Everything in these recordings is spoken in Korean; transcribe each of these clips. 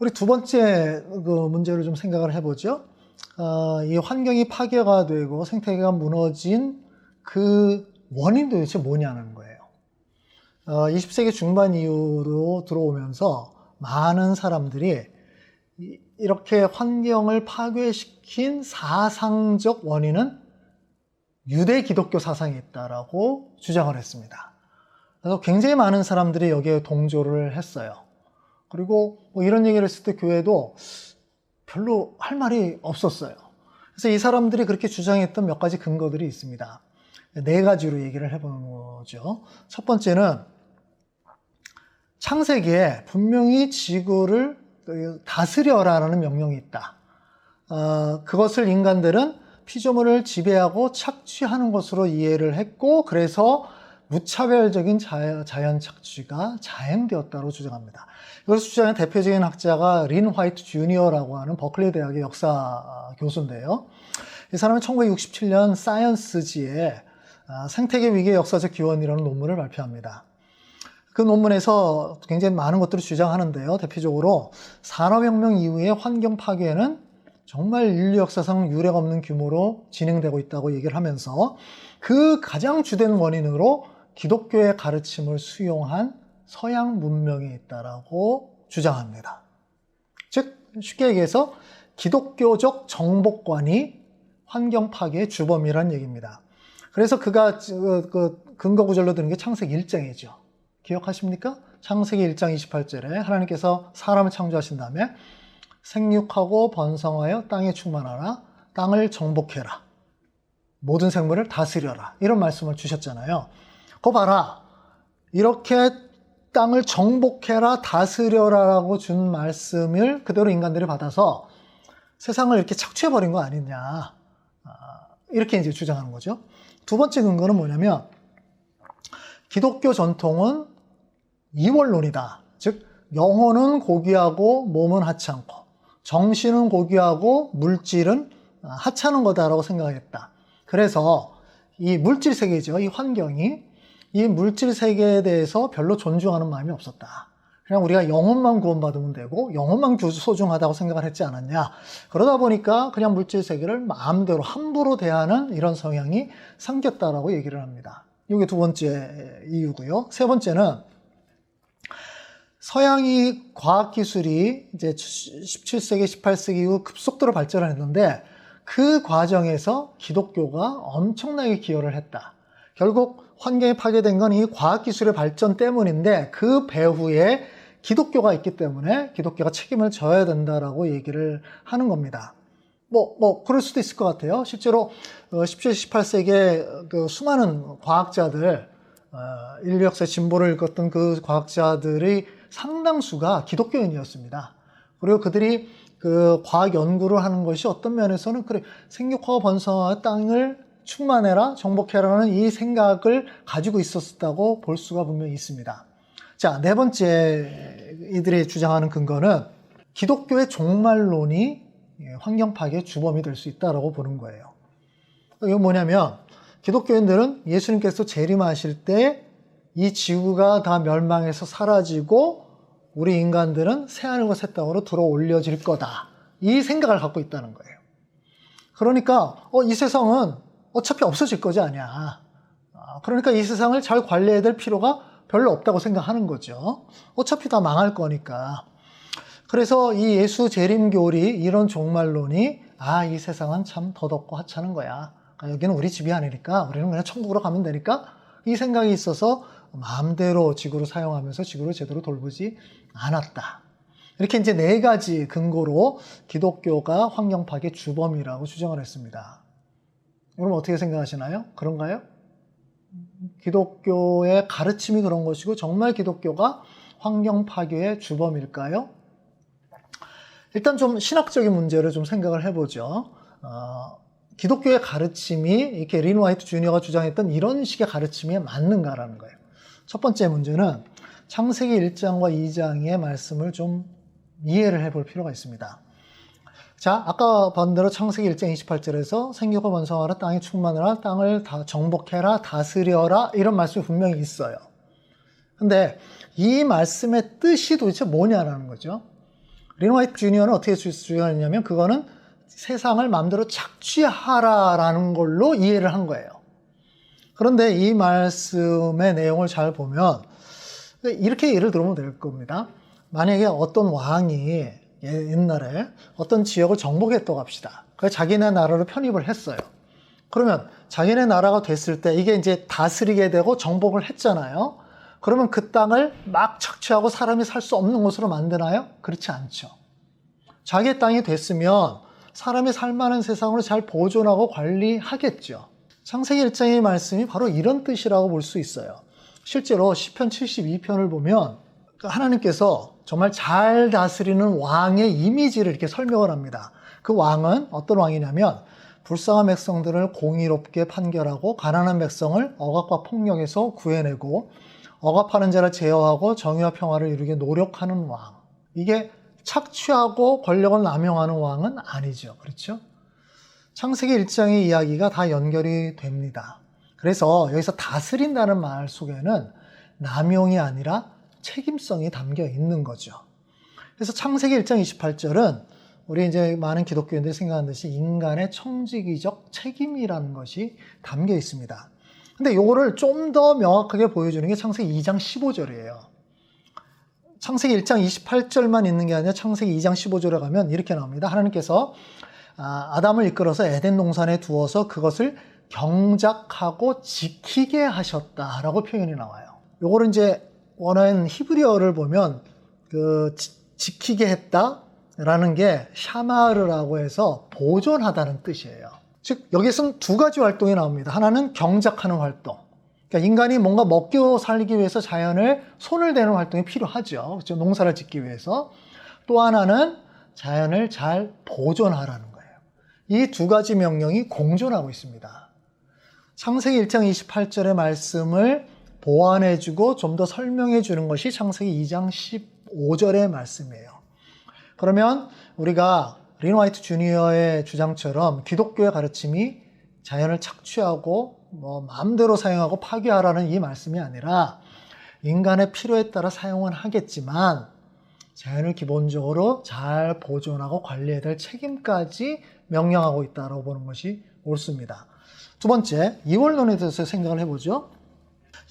우리 두 번째 그 문제를 좀 생각을 해보죠. 어, 이 환경이 파괴가 되고 생태계가 무너진 그 원인도 도대체 뭐냐는 거예요. 어, 20세기 중반 이후로 들어오면서 많은 사람들이 이- 이렇게 환경을 파괴시킨 사상적 원인은 유대 기독교 사상이 있다라고 주장을 했습니다. 그래서 굉장히 많은 사람들이 여기에 동조를 했어요. 그리고 뭐 이런 얘기를 했을 때 교회도 별로 할 말이 없었어요. 그래서 이 사람들이 그렇게 주장했던 몇 가지 근거들이 있습니다. 네 가지로 얘기를 해보는 거죠. 첫 번째는 창세기에 분명히 지구를 다스려라라는 명령이 있다. 어, 그것을 인간들은 피조물을 지배하고 착취하는 것으로 이해를 했고, 그래서 무차별적인 자연, 자연 착취가 자행되었다고 주장합니다. 이것을 주장한 대표적인 학자가 린 화이트 주니어라고 하는 버클리 대학의 역사 교수인데요. 이 사람은 1967년 사이언스지에 아, 생태계 위기의 역사적 기원이라는 논문을 발표합니다. 그 논문에서 굉장히 많은 것들을 주장하는데요. 대표적으로 산업혁명 이후의 환경 파괴는 정말 인류 역사상 유례가 없는 규모로 진행되고 있다고 얘기를 하면서 그 가장 주된 원인으로 기독교의 가르침을 수용한 서양 문명이 있다라고 주장합니다. 즉 쉽게 얘기해서 기독교적 정복관이 환경 파괴의 주범이라는 얘기입니다. 그래서 그가 그, 그 근거 구절로 드는 게 창세기 1장이죠. 기억하십니까? 창세기 1장 28절에 하나님께서 사람을 창조하신 다음에 생육하고 번성하여 땅에 충만하라 땅을 정복해라 모든 생물을 다스려라 이런 말씀을 주셨잖아요. 거 봐라 이렇게 땅을 정복해라 다스려라라고 준 말씀을 그대로 인간들이 받아서 세상을 이렇게 착취해 버린 거 아니냐 아, 이렇게 이제 주장하는 거죠. 두 번째 근거는 뭐냐면 기독교 전통은 이원론이다. 즉 영혼은 고귀하고 몸은 하찮고 정신은 고귀하고 물질은 하찮은 거다라고 생각했다. 그래서 이 물질 세계죠. 이 환경이 이 물질 세계에 대해서 별로 존중하는 마음이 없었다. 그냥 우리가 영혼만 구원받으면 되고 영혼만 소중하다고 생각을 했지 않았냐. 그러다 보니까 그냥 물질 세계를 마음대로 함부로 대하는 이런 성향이 생겼다라고 얘기를 합니다. 이게 두 번째 이유고요. 세 번째는 서양이 과학 기술이 이제 17세기, 18세기 이후 급속도로 발전을 했는데 그 과정에서 기독교가 엄청나게 기여를 했다. 결국 환경이 파괴된 건 이 과학기술의 발전 때문인데 그 배후에 기독교가 있기 때문에 기독교가 책임을 져야 된다라고 얘기를 하는 겁니다. 뭐, 뭐, 그럴 수도 있을 것 같아요. 실제로 17, 18세기에 그 수많은 과학자들, 어, 인류 역사의 진보를 읽었던 그 과학자들이 상당수가 기독교인이었습니다. 그리고 그들이 그 과학 연구를 하는 것이 어떤 면에서는 그래 생육화와 번성화 땅을 충만해라 정복해라는 이 생각을 가지고 있었다고 볼 수가 분명히 있습니다. 자, 네 번째 이들이 주장하는 근거는 기독교의 종말론이 환경 파괴의 주범이 될 수 있다라고 보는 거예요. 이게 뭐냐면 기독교인들은 예수님께서 재림하실 때 이 지구가 다 멸망해서 사라지고 우리 인간들은 새하늘과 새 땅으로 들어 올려질 거다. 이 생각을 갖고 있다는 거예요. 그러니까 어, 이 세상은 어차피 없어질 거지 아니야. 그러니까 이 세상을 잘 관리해야 될 필요가 별로 없다고 생각하는 거죠. 어차피 다 망할 거니까. 그래서 이 예수 재림 교리 이런 종말론이 아, 이 세상은 참 더덥고 하찮은 거야. 여기는 우리 집이 아니니까 우리는 그냥 천국으로 가면 되니까 이 생각이 있어서 마음대로 지구를 사용하면서 지구를 제대로 돌보지 않았다. 이렇게 이제 네 가지 근거로 기독교가 환경 파괴 주범이라고 주장을 했습니다. 여러분 어떻게 생각하시나요? 그런가요? 기독교의 가르침이 그런 것이고 정말 기독교가 환경 파괴의 주범일까요? 일단 좀 신학적인 문제를 좀 생각을 해보죠. 어, 기독교의 가르침이 이렇게 린 화이트 주니어가 주장했던 이런 식의 가르침이 맞는가라는 거예요. 첫 번째 문제는 창세기 1장과 2장의 말씀을 좀 이해를 해볼 필요가 있습니다. 자, 아까 본 대로 창세기 1장 28절에서 생육과 번성하라 땅이 충만하라 땅을 다 정복해라 다스려라 이런 말씀이 분명히 있어요. 근데 이 말씀의 뜻이 도대체 뭐냐라는 거죠. 리노 화이트 주니어는 어떻게 주- 주장했냐면 그거는 세상을 마음대로 착취하라라는 걸로 이해를 한 거예요. 그런데 이 말씀의 내용을 잘 보면 이렇게 예를 들어보면 될 겁니다. 만약에 어떤 왕이 예- 옛날에 어떤 지역을 정복했다고 합시다. 그래서 자기네 나라로 편입을 했어요. 그러면 자기네 나라가 됐을 때 이게 이제 다스리게 되고 정복을 했잖아요. 그러면 그 땅을 막 착취하고 사람이 살 수 없는 곳으로 만드나요? 그렇지 않죠. 자기 땅이 됐으면 사람이 살만한 세상으로 잘 보존하고 관리하겠죠. 창세기 1장의 말씀이 바로 이런 뜻이라고 볼 수 있어요. 실제로 시편 72편을 보면 하나님께서 정말 잘 다스리는 왕의 이미지를 이렇게 설명을 합니다. 그 왕은 어떤 왕이냐면 불쌍한 백성들을 공의롭게 판결하고 가난한 백성을 억압과 폭력에서 구해내고 억압하는 자를 제어하고 정의와 평화를 이루게 노력하는 왕. 이게 착취하고 권력을 남용하는 왕은 아니죠. 그렇죠? 창세기 1장의 이야기가 다 연결이 됩니다. 그래서 여기서 다스린다는 말 속에는 남용이 아니라 책임성이 담겨 있는 거죠. 그래서 창세기 1장 28절은 우리 이제 많은 기독교인들이 생각하는 듯이 인간의 청지기적 책임이라는 것이 담겨 있습니다. 근데 요거를 좀 더 명확하게 보여주는 게 창세기 2장 15절이에요. 창세기 1장 28절만 있는 게 아니라 창세기 2장 15절에 가면 이렇게 나옵니다. 하나님께서 아, 아담을 이끌어서 에덴 동산에 두어서 그것을 경작하고 지키게 하셨다라고 표현이 나와요. 요거를 이제 원어인 히브리어를 보면 그 지, 지키게 했다라는 게 샤마르라고 해서 보존하다는 뜻이에요. 즉 여기서는 두 가지 활동이 나옵니다. 하나는 경작하는 활동. 그러니까 인간이 뭔가 먹고 살기 위해서 자연을 손을 대는 활동이 필요하죠. 그렇죠? 농사를 짓기 위해서. 또 하나는 자연을 잘 보존하라는 거예요. 이 두 가지 명령이 공존하고 있습니다. 창세기 1장 28절의 말씀을 보완해주고 좀 더 설명해 주는 것이 창세기 2장 15절의 말씀이에요. 그러면 우리가 린 화이트 주니어의 주장처럼 기독교의 가르침이 자연을 착취하고 뭐 마음대로 사용하고 파괴하라는 이 말씀이 아니라 인간의 필요에 따라 사용은 하겠지만 자연을 기본적으로 잘 보존하고 관리해야 될 책임까지 명령하고 있다고 보는 것이 옳습니다. 두 번째, 이원론에 대해서 생각을 해보죠.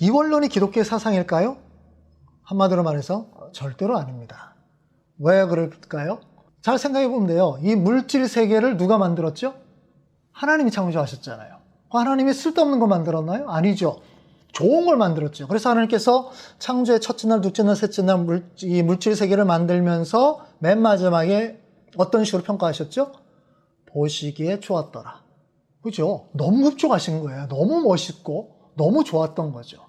이 원론이 기독교의 사상일까요? 한마디로 말해서 절대로 아닙니다. 왜 그럴까요? 잘 생각해 보면 돼요. 이 물질 세계를 누가 만들었죠? 하나님이 창조하셨잖아요. 하나님이 쓸데없는 거 만들었나요? 아니죠. 좋은 걸 만들었죠. 그래서 하나님께서 창조의 첫째 날, 둘째 날, 셋째 날 물, 이 물질 세계를 만들면서 맨 마지막에 어떤 식으로 평가하셨죠? 보시기에 좋았더라. 그죠? 너무 흡족하신 거예요. 너무 멋있고 너무 좋았던 거죠.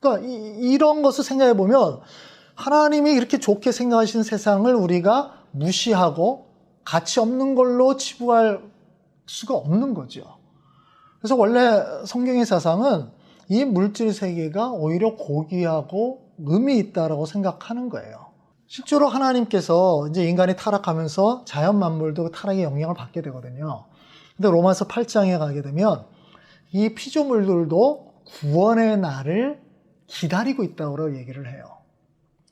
그러니까 이, 런 것을 생각해 보면 하나님이 이렇게 좋게 생각하신 세상을 우리가 무시하고 가치 없는 걸로 치부할 수가 없는 거죠. 그래서 원래 성경의 사상은 이 물질 세계가 오히려 고귀하고 의미 있다라고 생각하는 거예요. 실제로 하나님께서 이제 인간이 타락하면서 자연 만물도 타락의 영향을 받게 되거든요. 근데 로마서 8장에 가게 되면 이 피조물들도 구원의 날을 기다리고 있다고 얘기를 해요.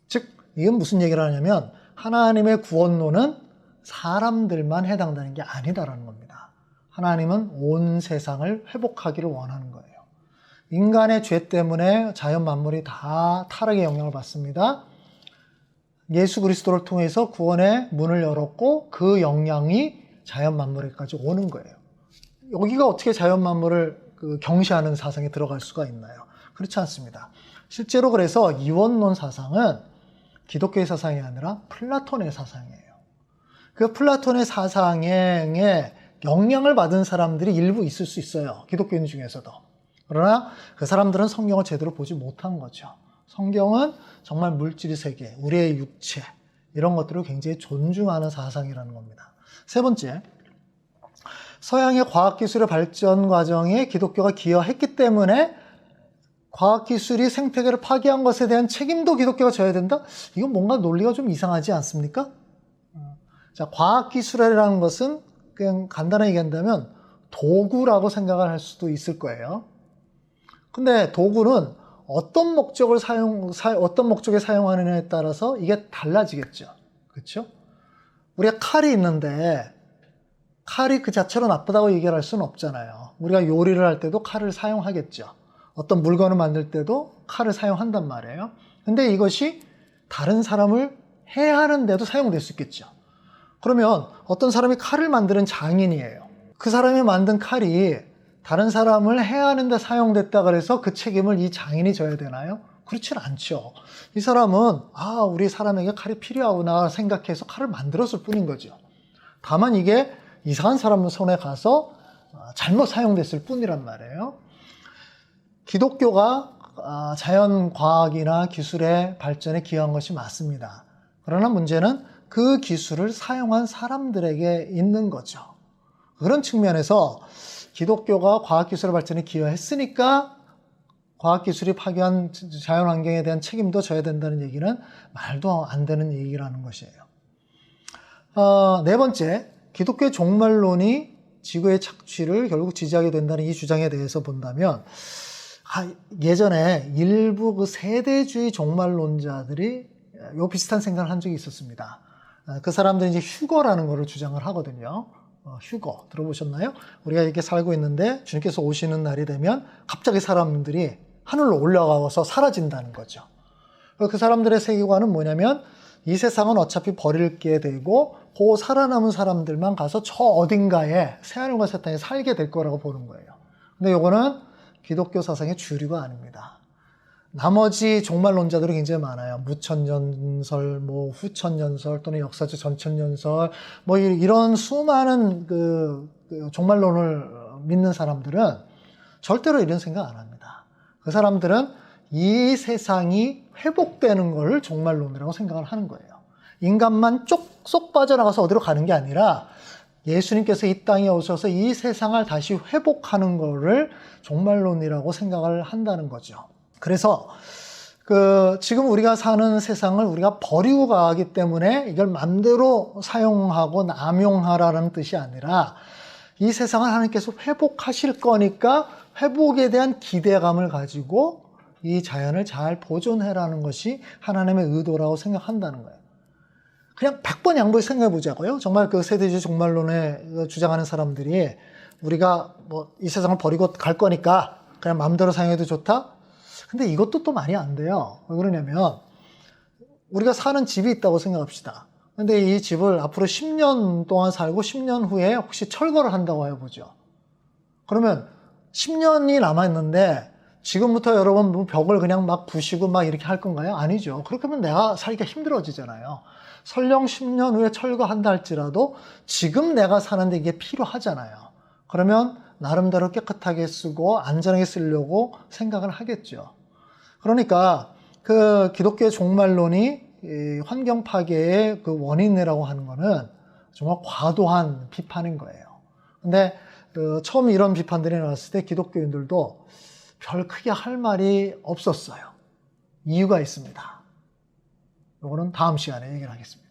즉, 이건 무슨 얘기를 하냐면 하나님의 구원론은 사람들만 해당되는 게 아니다라는 겁니다. 하나님은 온 세상을 회복하기를 원하는 거예요. 인간의 죄 때문에 자연 만물이 다 타락의 영향을 받습니다. 예수 그리스도를 통해서 구원의 문을 열었고 그 영향이 자연 만물에까지 오는 거예요. 여기가 어떻게 자연 만물을 그 경시하는 사상에 들어갈 수가 있나요? 그렇지 않습니다. 실제로 그래서 이원론 사상은 기독교의 사상이 아니라 플라톤의 사상이에요. 그 플라톤의 사상에 영향을 받은 사람들이 일부 있을 수 있어요. 기독교인 중에서도. 그러나 그 사람들은 성경을 제대로 보지 못한 거죠. 성경은 정말 물질의 세계, 우리의 육체, 이런 것들을 굉장히 존중하는 사상이라는 겁니다. 세 번째, 서양의 과학기술의 발전 과정에 기독교가 기여했기 때문에 과학기술이 생태계를 파괴한 것에 대한 책임도 기독교가 져야 된다? 이건 뭔가 논리가 좀 이상하지 않습니까? 자, 과학기술이라는 것은 그냥 간단하게 얘기한다면 도구라고 생각을 할 수도 있을 거예요. 근데 도구는 어떤 목적을 사용, 사, 어떤 목적에 사용하느냐에 따라서 이게 달라지겠죠. 그렇죠? 우리가 칼이 있는데 칼이 그 자체로 나쁘다고 얘기할 수는 없잖아요. 우리가 요리를 할 때도 칼을 사용하겠죠. 어떤 물건을 만들 때도 칼을 사용한단 말이에요. 근데 이것이 다른 사람을 해하는데도 사용될 수 있겠죠. 그러면 어떤 사람이 칼을 만드는 장인이에요. 그 사람이 만든 칼이 다른 사람을 해하는데 사용됐다 그래서 그 책임을 이 장인이 져야 되나요? 그렇진 않죠. 이 사람은 아 우리 사람에게 칼이 필요하구나 생각해서 칼을 만들었을 뿐인 거죠. 다만 이게 이상한 사람 손에 가서 아, 잘못 사용됐을 뿐이란 말이에요. 기독교가 아, 자연 과학이나 기술의 발전에 기여한 것이 맞습니다. 그러나 문제는 그 기술을 사용한 사람들에게 있는 거죠. 그런 측면에서 기독교가 과학기술의 발전에 기여했으니까 과학기술이 파괴한 자연환경에 대한 책임도 져야 된다는 얘기는 말도 안 되는 얘기라는 것이에요. 어, 네 번째, 기독교의 종말론이 지구의 착취를 결국 지지하게 된다는 이 주장에 대해서 본다면 아, 예전에 일부 그 세대주의 종말론자들이 요 비슷한 생각을 한 적이 있었습니다. 아, 그 사람들이 이제 휴거라는 것을 주장을 하거든요. 어, 휴거 들어보셨나요? 우리가 이렇게 살고 있는데 주님께서 오시는 날이 되면 갑자기 사람들이 하늘로 올라가서 사라진다는 거죠. 그 사람들의 세계관은 뭐냐면 이 세상은 어차피 버릴 게 되고 그 살아남은 사람들만 가서 저 어딘가에 새하늘과 새 땅에 살게 될 거라고 보는 거예요. 근데 요거는 기독교 사상의 주류가 아닙니다. 나머지 종말론자들이 굉장히 많아요. 무천년설, 뭐 후천년설 또는 역사적 전천년설, 뭐 이- 이런 수많은 그, 그 종말론을 믿는 사람들은 절대로 이런 생각 안 합니다. 그 사람들은 이 세상이 회복되는 걸 종말론이라고 생각을 하는 거예요. 인간만 쪽쏙 빠져나가서 어디로 가는 게 아니라 예수님께서 이 땅에 오셔서 이 세상을 다시 회복하는 거를 종말론이라고 생각을 한다는 거죠. 그래서 그 지금 우리가 사는 세상을 우리가 버리고 가기 때문에 이걸 마음대로 사용하고 남용하라는 뜻이 아니라 이 세상을 하나님께서 회복하실 거니까 회복에 대한 기대감을 가지고 이 자연을 잘 보존해라는 것이 하나님의 의도라고 생각한다는 거예요. 그냥 100번 양보해 생각해 보자고요. 정말 그 세대주의 종말론에 주장하는 사람들이 우리가 뭐 이 세상을 버리고 갈 거니까 그냥 마음대로 사용해도 좋다? 근데 이것도 또 말이 안 돼요. 왜 그러냐면 우리가 사는 집이 있다고 생각합시다. 근데 이 집을 앞으로 10년 동안 살고 10년 후에 혹시 철거를 한다고 해보죠. 그러면 10년이 남아있는데 지금부터 여러분 뭐 벽을 그냥 막 부시고 막 이렇게 할 건가요? 아니죠. 그렇게 하면 내가 살기가 힘들어지잖아요. 설령 10년 후에 철거한다 할지라도 지금 내가 사는데 이게 필요하잖아요. 그러면 나름대로 깨끗하게 쓰고 안전하게 쓰려고 생각을 하겠죠. 그러니까 그 기독교의 종말론이 이 환경 파괴의 그 원인이라고 하는 거는 정말 과도한 비판인 거예요. 근데 그 처음 이런 비판들이 나왔을 때 기독교인들도 별 크게 할 말이 없었어요. 이유가 있습니다. 이거는 다음 시간에 얘기를 하겠습니다.